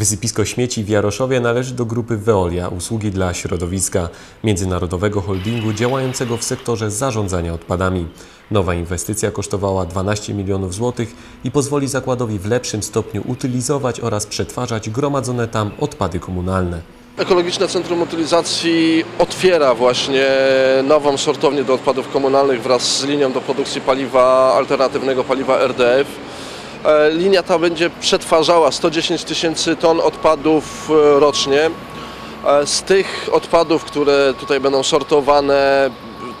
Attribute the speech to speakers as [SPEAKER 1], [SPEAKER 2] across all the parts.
[SPEAKER 1] Wysypisko śmieci w Jaroszowie należy do grupy Veolia, usługi dla środowiska, międzynarodowego holdingu działającego w sektorze zarządzania odpadami. Nowa inwestycja kosztowała 12 milionów złotych i pozwoli zakładowi w lepszym stopniu utylizować oraz przetwarzać gromadzone tam odpady komunalne.
[SPEAKER 2] Ekologiczne Centrum Utylizacji otwiera właśnie nową sortownię do odpadów komunalnych wraz z linią do produkcji paliwa alternatywnego, paliwa RDF. E, Linia ta będzie przetwarzała 110 tysięcy ton odpadów e, rocznie. E, Z tych odpadów, które tutaj będą sortowane,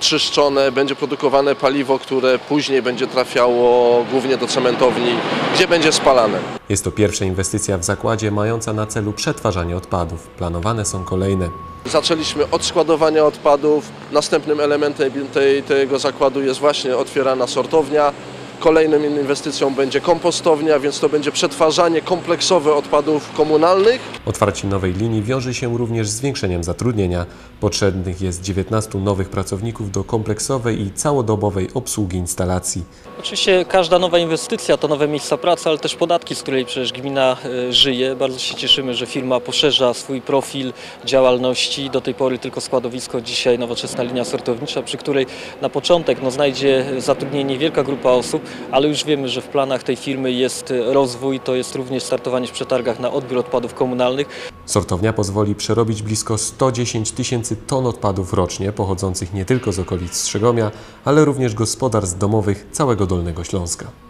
[SPEAKER 2] czyszczone, będzie produkowane paliwo, które później będzie trafiało głównie do cementowni, gdzie będzie spalane.
[SPEAKER 1] Jest to pierwsza inwestycja w zakładzie mająca na celu przetwarzanie odpadów. Planowane są kolejne.
[SPEAKER 2] Zaczęliśmy od składowania odpadów. Następnym elementem tej, tego zakładu jest właśnie otwierana sortownia. Kolejną inwestycją będzie kompostownia, więc to będzie przetwarzanie kompleksowe odpadów komunalnych.
[SPEAKER 1] Otwarcie nowej linii wiąże się również z zwiększeniem zatrudnienia. Potrzebnych jest 19 nowych pracowników do kompleksowej i całodobowej obsługi instalacji.
[SPEAKER 3] Oczywiście każda nowa inwestycja to nowe miejsca pracy, ale też podatki, z której przecież gmina e, żyje. Bardzo się cieszymy, że firma poszerza swój profil działalności. Do tej pory tylko składowisko, dzisiaj nowoczesna linia sortownicza, przy której na początek no, znajdzie zatrudnienie niewielka grupa osób, ale już wiemy, że w planach tej firmy jest rozwój, to jest również startowanie w przetargach na odbiór odpadów komunalnych.
[SPEAKER 1] Sortownia pozwoli przerobić blisko 110 tysięcy ton odpadów rocznie, pochodzących nie tylko z okolic Strzegomia, ale również gospodarstw domowych całego Dolnego Śląska.